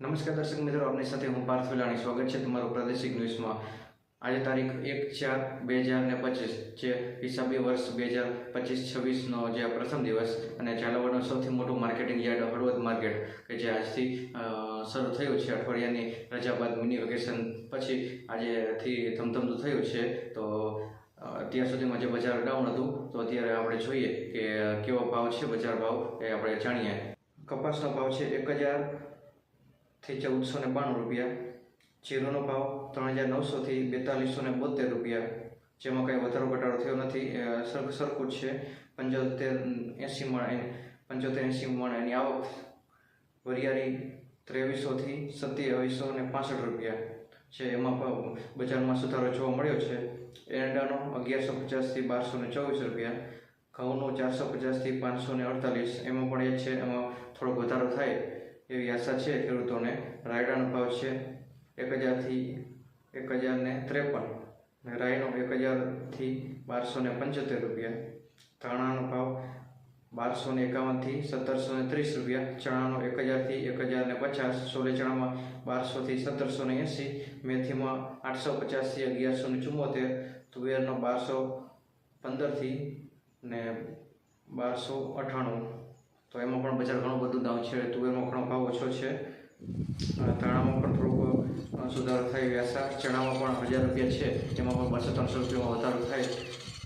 નમસ્કાર દર્શક મિત્રો, આપની સાથે હું પાર્થ વિલાણી. સ્વાગત છે તમારું પ્રાદેશિક ન્યૂઝમાં. આજે તારીખ એક ચાર બે હજાર ને પચીસ જે હિસાબી વર્ષ બે હજાર પચીસ છવ્વીસનો જે પ્રથમ દિવસ અને ઝાલાવાડનું સૌથી મોટું માર્કેટિંગ યાર્ડ હળવદ માર્કેટ કે જે આજથી શરૂ થયું છે. અઠવાડિયાની રજા બાદ મિની વેકેશન પછી આજેથી ધમધમતું થયું છે. તો અત્યાર સુધીમાં જે બજાર ડાઉન હતું, તો અત્યારે આપણે જોઈએ કે કેવો ભાવ છે બજાર ભાવ એ આપણે જાણીએ. કપાસનો ભાવ છે એક હજાર થી ચૌદસો ને બાણું રૂપિયા, જીરોનો ભાવ ત્રણ હજાર નવસોથી બેતાલીસો ને બોતેર રૂપિયા. જેમાં કંઈ વધારો ઘટાડો થયો નથી. એ સર સરખું જ છે. પંચોતેર એંસી મણ પંચોતેર એંસી મણ એની આવક. વરિયાળી ત્રેવીસોથી સત્યાવીસો ને પાસઠ રૂપિયા છે. એમાં બજારમાં સુધારો જોવા મળ્યો છે. એરંડાનો અગિયારસો પચાસથી બારસો ને ચોવીસ રૂપિયા. ઘઉંનો ચારસો પચાસથી પાંચસો ને અડતાલીસ. એમાં પણ એ છે, એમાં થોડોક વધારો થાય. એવી આશા છે ખેડૂતોને. રાયડાનો ભાવ છે એક હજારથી એક હજાર ને ત્રેપન રાઈનો એક હજારથી બારસો ને પંચોતેર રૂપિયા. ધાણાનો ભાવ બારસો ને એકાવનથી સત્તરસો ને ત્રીસ રૂપિયા. ચણાનો એક હજારથી એક હજાર ને પચાસ. સોલે ચણામાં બારસોથી સત્તરસો ને એંસી. મેથીમાં આઠસો પચાસથી અગિયારસો ને ચુમ્મોતેર તુવેરનો બારસો પંદરથી ને બારસો અઠ્ઠાણું પણ બજાર ઘણું બધું ડાઉન છે, તુવેરનો ઘણો ભાવ ઓછો છે. ધાણામાં પણ થોડોક સુધારો થાય વ્યાસા ચણામાં પણ હજાર રૂપિયા છે, એમાં પણ બસો ત્રણસો રૂપિયામાં વધારો થાય.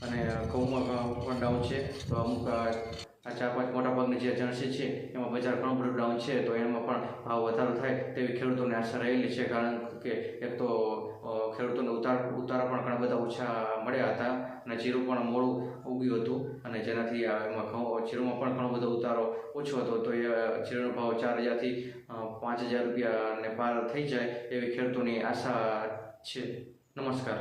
અને ઘઉંમાં પણ ડાઉન છે. તો અમુક આ ચાર પાંચ મોટા ભાગની જે જણસી છે, એમાં બજાર ઘણું બધું ડાઉન છે. તો એમાં પણ ભાવ વધારો થાય તેવી ખેડૂતોને આશા રહેલી છે. કારણ કે એક તો ખેડૂતોને ઉતાર, ઉતારા પણ ઘણા બધા ઓછા મળ્યા હતા અને જીરું પણ મોડું ઉગ્યું હતું. અને જેનાથી એમાં ઘઉં, જીરુમાં પણ ઘણો બધો ઉતારો ઓછો હતો. તો એ જીરુનો ભાવ ચાર હજારથી પાંચ હજાર રૂપિયાને પાર થઈ જાય એવી ખેડૂતોની આશા છે. નમસ્કાર.